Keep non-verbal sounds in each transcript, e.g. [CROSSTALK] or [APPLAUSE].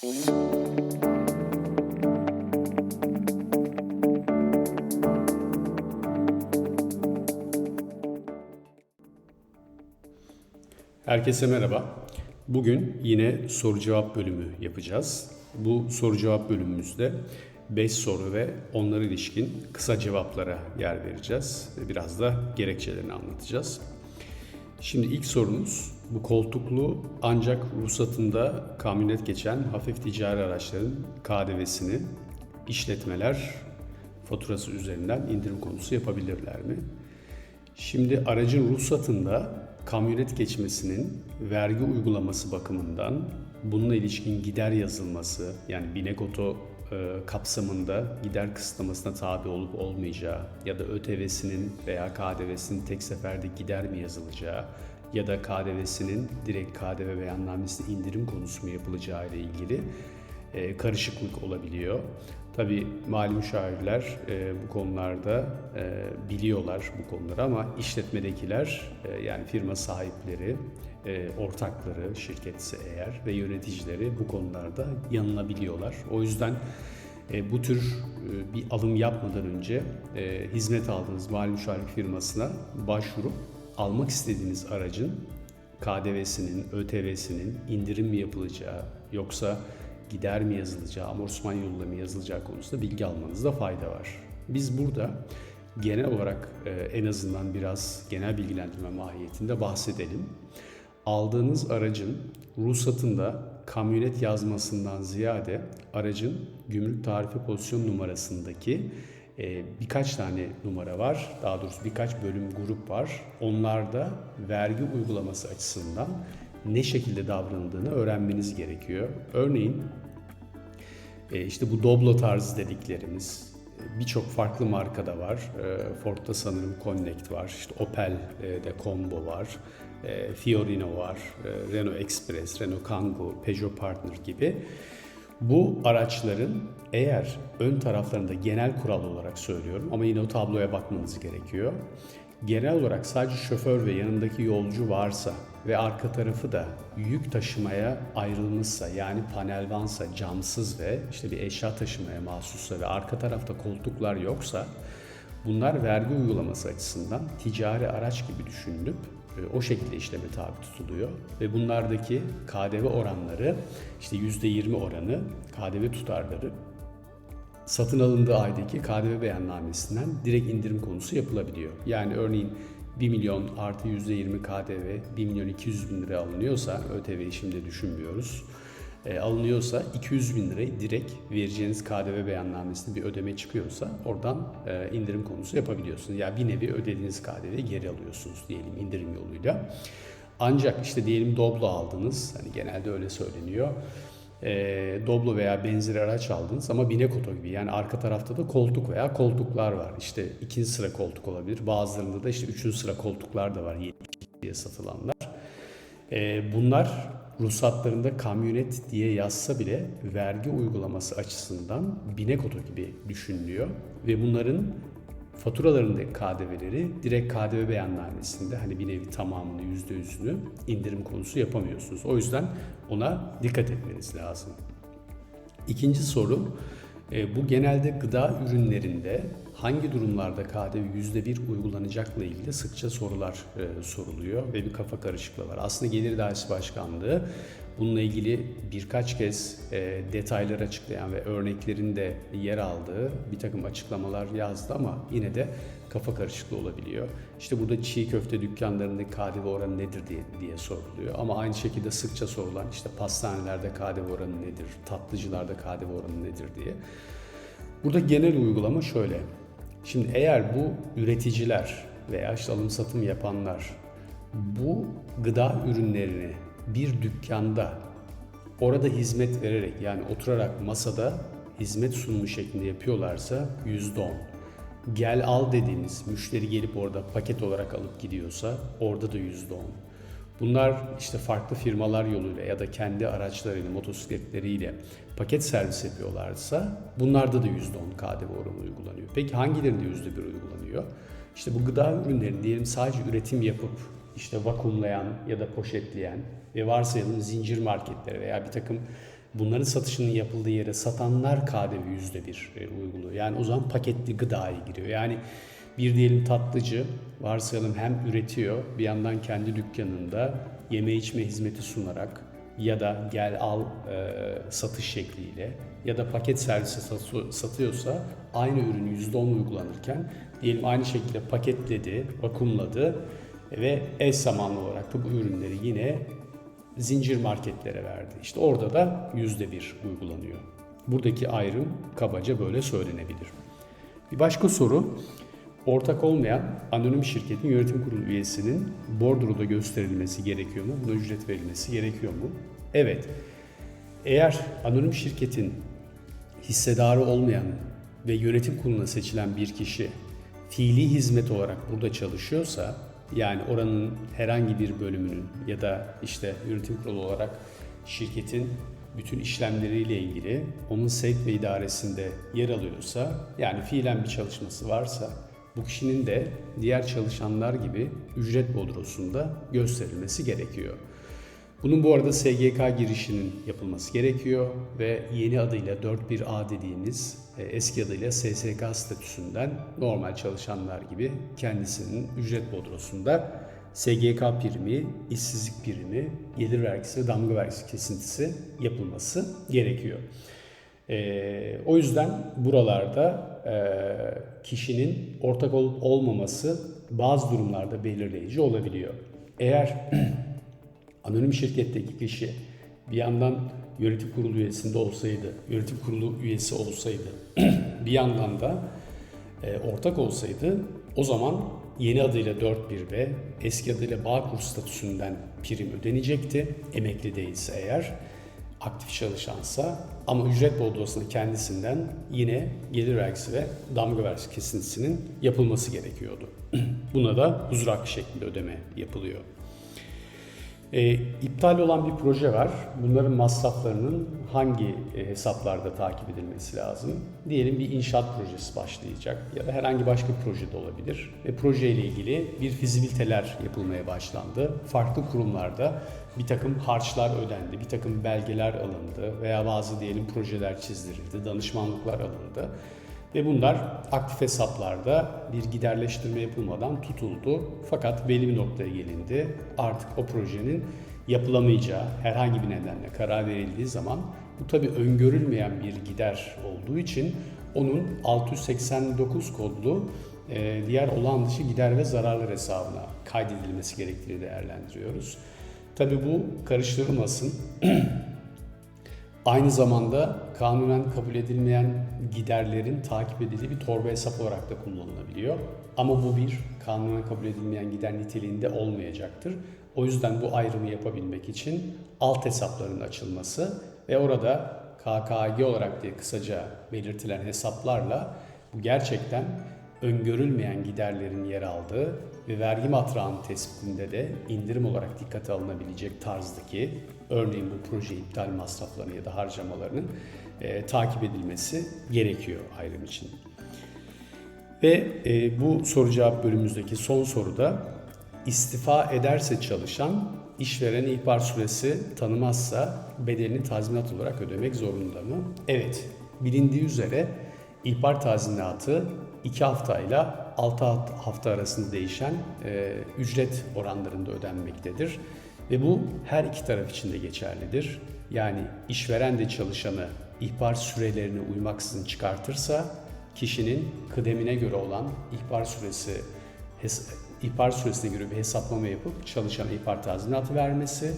Herkese merhaba. Bugün yine soru cevap bölümü yapacağız. Bu soru cevap bölümümüzde 5 soru ve onlara ilişkin kısa cevaplara yer vereceğiz ve biraz da gerekçelerini anlatacağız. Şimdi ilk sorumuz bu koltuklu ancak ruhsatında kamyonet geçen hafif ticari araçların KDV'sini işletmeler faturası üzerinden indirim konusu yapabilirler mi? Şimdi aracın ruhsatında kamyonet geçmesinin vergi uygulaması bakımından bununla ilişkin gider yazılması yani Binegoto e, kapsamında gider kısıtlamasına tabi olup olmayacağı ya da ÖTV'sinin veya KDV'sinin tek seferde gider mi yazılacağı ya da KDV'sinin direkt KDV beyannamesine indirim konusu mu yapılacağı ile ilgili e, karışıklık olabiliyor. Tabi mali müşavirler e, bu konularda e, biliyorlar bu konuları ama işletmedekiler e, yani firma sahipleri, e, ortakları şirketse eğer ve yöneticileri bu konularda yanılabiliyorlar. O yüzden e, bu tür e, bir alım yapmadan önce e, hizmet aldığınız mali müşavirlik firmasına başvurup almak istediğiniz aracın KDV'sinin, ÖTV'sinin indirim mi yapılacağı yoksa gider mi yazılacağı, amortisman yoluyla mı yazılacağı konusunda bilgi almanızda fayda var. Biz burada genel olarak e, en azından biraz genel bilgilendirme mahiyetinde bahsedelim. Aldığınız aracın ruhsatında kamyonet yazmasından ziyade aracın gümrük tarifi pozisyon numarasındaki e, birkaç tane numara var. Daha doğrusu birkaç bölüm grup var. Onlarda vergi uygulaması açısından ne şekilde davranıldığını öğrenmeniz gerekiyor. Örneğin e, işte bu Doblo tarzı dediklerimiz e, birçok farklı markada var. E, Ford'da sanırım Connect var, işte Opel'de Combo var, Fiorino var, Renault Express, Renault Kangoo, Peugeot Partner gibi. Bu araçların eğer ön taraflarında genel kural olarak söylüyorum ama yine o tabloya bakmanız gerekiyor. Genel olarak sadece şoför ve yanındaki yolcu varsa ve arka tarafı da yük taşımaya ayrılmışsa yani panel vansa camsız ve işte bir eşya taşımaya mahsussa ve arka tarafta koltuklar yoksa bunlar vergi uygulaması açısından ticari araç gibi düşünülüp e, o şekilde işleme tabi tutuluyor. Ve bunlardaki KDV oranları işte %20 oranı KDV tutarları satın alındığı aydaki KDV beyannamesinden direkt indirim konusu yapılabiliyor. Yani örneğin 1 milyon artı %20 KDV 1 milyon 200 bin lira alınıyorsa ÖTV'yi şimdi düşünmüyoruz. E, alınıyorsa 200 bin lirayı direkt vereceğiniz KDV beyannamesinde bir ödeme çıkıyorsa oradan e, indirim konusu yapabiliyorsunuz. Ya yani bir nevi ödediğiniz KDV'yi geri alıyorsunuz diyelim indirim yoluyla. Ancak işte diyelim Doblo aldınız. Hani genelde öyle söyleniyor e, Doblo veya benzeri araç aldınız ama binek oto gibi yani arka tarafta da koltuk veya koltuklar var. İşte ikinci sıra koltuk olabilir. Bazılarında da işte üçüncü sıra koltuklar da var diye satılanlar. E, bunlar ruhsatlarında kamyonet diye yazsa bile vergi uygulaması açısından binek oto gibi düşünülüyor ve bunların faturalarındaki KDV'leri direkt KDV beyannamesinde hani bir nevi tamamını yüzde yüzünü indirim konusu yapamıyorsunuz. O yüzden ona dikkat etmeniz lazım. İkinci soru e, bu genelde gıda ürünlerinde hangi durumlarda KDV %1 uygulanacakla ilgili sıkça sorular e, soruluyor ve bir kafa karışıklığı var. Aslında Gelir Dairesi Başkanlığı bununla ilgili birkaç kez e, detayları açıklayan ve örneklerin de yer aldığı bir takım açıklamalar yazdı ama yine de kafa karışıklığı olabiliyor. İşte burada çiğ köfte dükkanlarındaki KDV oranı nedir diye, diye soruluyor. Ama aynı şekilde sıkça sorulan işte pastanelerde KDV oranı nedir, tatlıcılarda KDV oranı nedir diye. Burada genel uygulama şöyle. Şimdi eğer bu üreticiler veya işte alım satım yapanlar bu gıda ürünlerini bir dükkanda orada hizmet vererek yani oturarak masada hizmet sunumu şeklinde yapıyorlarsa %10. Gel al dediğiniz müşteri gelip orada paket olarak alıp gidiyorsa orada da %10. Bunlar işte farklı firmalar yoluyla ya da kendi araçlarıyla, motosikletleriyle paket servis yapıyorlarsa bunlarda da %10 KDV oranı uygulanıyor. Peki hangilerinde %1 uygulanıyor? İşte bu gıda ürünlerini diyelim sadece üretim yapıp işte vakumlayan ya da poşetleyen ve varsayalım zincir marketlere veya bir takım Bunların satışının yapıldığı yere satanlar KDV yüzde bir e, uyguluyor. Yani o zaman paketli gıdaya giriyor. Yani bir diyelim tatlıcı varsayalım hem üretiyor bir yandan kendi dükkanında yeme içme hizmeti sunarak ya da gel al e, satış şekliyle ya da paket servisi satı- satıyorsa aynı ürün %10 uygulanırken diyelim aynı şekilde paketledi, vakumladı ve eş zamanlı olarak da bu ürünleri yine zincir marketlere verdi. İşte orada da yüzde bir uygulanıyor. Buradaki ayrım kabaca böyle söylenebilir. Bir başka soru, ortak olmayan anonim şirketin yönetim kurulu üyesinin bordroda gösterilmesi gerekiyor mu? Buna ücret verilmesi gerekiyor mu? Evet. Eğer anonim şirketin hissedarı olmayan ve yönetim kuruluna seçilen bir kişi fiili hizmet olarak burada çalışıyorsa yani oranın herhangi bir bölümünün ya da işte yönetim kurulu olarak şirketin bütün işlemleriyle ilgili onun sevk ve idaresinde yer alıyorsa yani fiilen bir çalışması varsa bu kişinin de diğer çalışanlar gibi ücret bodrosunda gösterilmesi gerekiyor. Bunun bu arada SGK girişinin yapılması gerekiyor ve yeni adıyla 41A dediğimiz e, eski adıyla SSK statüsünden normal çalışanlar gibi kendisinin ücret bodrosunda SGK primi, işsizlik primi, gelir vergisi ve damga vergisi kesintisi yapılması gerekiyor. E, o yüzden buralarda e, kişinin ortak olup olmaması bazı durumlarda belirleyici olabiliyor. Eğer [CLEARS THROAT] anonim şirketteki kişi bir yandan yönetim kurulu üyesinde olsaydı, yönetim kurulu üyesi olsaydı, [CLEARS THROAT] bir yandan da e, ortak olsaydı o zaman yeni adıyla 4.1B, eski adıyla Bağkur statüsünden prim ödenecekti. Emekli değilse eğer, aktif çalışansa ama ücret bodrosuna kendisinden yine gelir vergisi ve damga vergisi kesintisinin yapılması gerekiyordu. [CLEARS THROAT] Buna da huzur hakkı şeklinde ödeme yapılıyor. E, iptal olan bir proje var. Bunların masraflarının hangi e, hesaplarda takip edilmesi lazım? Diyelim bir inşaat projesi başlayacak ya da herhangi başka bir proje de olabilir. Ve projeyle ilgili bir fizibiliteler yapılmaya başlandı. Farklı kurumlarda bir takım harçlar ödendi, bir takım belgeler alındı veya bazı diyelim projeler çizdirildi, danışmanlıklar alındı. Ve bunlar aktif hesaplarda bir giderleştirme yapılmadan tutuldu. Fakat belli bir noktaya gelindi. Artık o projenin yapılamayacağı herhangi bir nedenle karar verildiği zaman bu tabi öngörülmeyen bir gider olduğu için onun 689 kodlu e, diğer olağan dışı gider ve zararlar hesabına kaydedilmesi gerektiğini değerlendiriyoruz. Tabi bu karıştırılmasın. [CLEARS THROAT] Aynı zamanda kanunen kabul edilmeyen giderlerin takip edildiği bir torba hesap olarak da kullanılabiliyor. Ama bu bir kanunen kabul edilmeyen gider niteliğinde olmayacaktır. O yüzden bu ayrımı yapabilmek için alt hesapların açılması ve orada KKG olarak diye kısaca belirtilen hesaplarla bu gerçekten öngörülmeyen giderlerin yer aldığı ve vergi matrağının tespitinde de indirim olarak dikkate alınabilecek tarzdaki örneğin bu proje iptal masraflarını ya da harcamalarının e, takip edilmesi gerekiyor ayrım için. Ve e, bu soru cevap bölümümüzdeki son soruda istifa ederse çalışan işveren ihbar süresi tanımazsa bedelini tazminat olarak ödemek zorunda mı? Evet, bilindiği üzere ihbar tazminatı 2 haftayla 6 hafta arasında değişen e, ücret oranlarında ödenmektedir. Ve bu her iki taraf için de geçerlidir. Yani işveren de çalışanı ihbar sürelerine uymaksızın çıkartırsa kişinin kıdemine göre olan ihbar süresi ihbar süresine göre bir hesaplama yapıp çalışana ihbar tazminatı vermesi,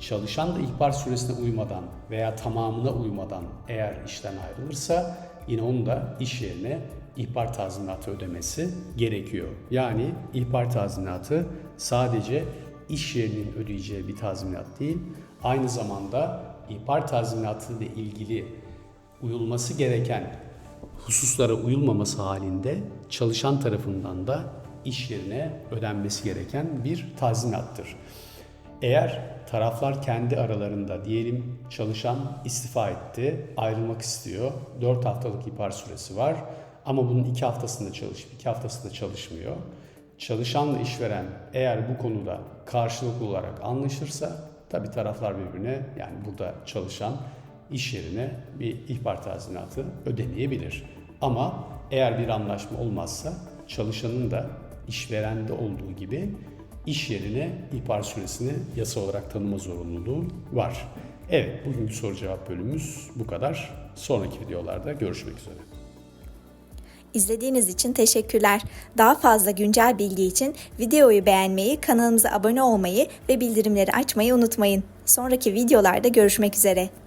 çalışan da ihbar süresine uymadan veya tamamına uymadan eğer işten ayrılırsa yine onun da iş yerine ihbar tazminatı ödemesi gerekiyor. Yani ihbar tazminatı sadece iş yerinin ödeyeceği bir tazminat değil, aynı zamanda ihbar tazminatı ile ilgili uyulması gereken hususlara uyulmaması halinde çalışan tarafından da iş yerine ödenmesi gereken bir tazminattır. Eğer taraflar kendi aralarında diyelim çalışan istifa etti, ayrılmak istiyor, 4 haftalık ihbar süresi var ama bunun 2 haftasında çalışıp 2 haftasında çalışmıyor. Çalışanla işveren eğer bu konuda karşılıklı olarak anlaşırsa tabi taraflar birbirine yani burada çalışan iş yerine bir ihbar tazminatı ödemeyebilir. Ama eğer bir anlaşma olmazsa çalışanın da işverende olduğu gibi iş yerine ihbar süresini yasa olarak tanıma zorunluluğu var. Evet, bugünkü soru cevap bölümümüz bu kadar. Sonraki videolarda görüşmek üzere. İzlediğiniz için teşekkürler. Daha fazla güncel bilgi için videoyu beğenmeyi, kanalımıza abone olmayı ve bildirimleri açmayı unutmayın. Sonraki videolarda görüşmek üzere.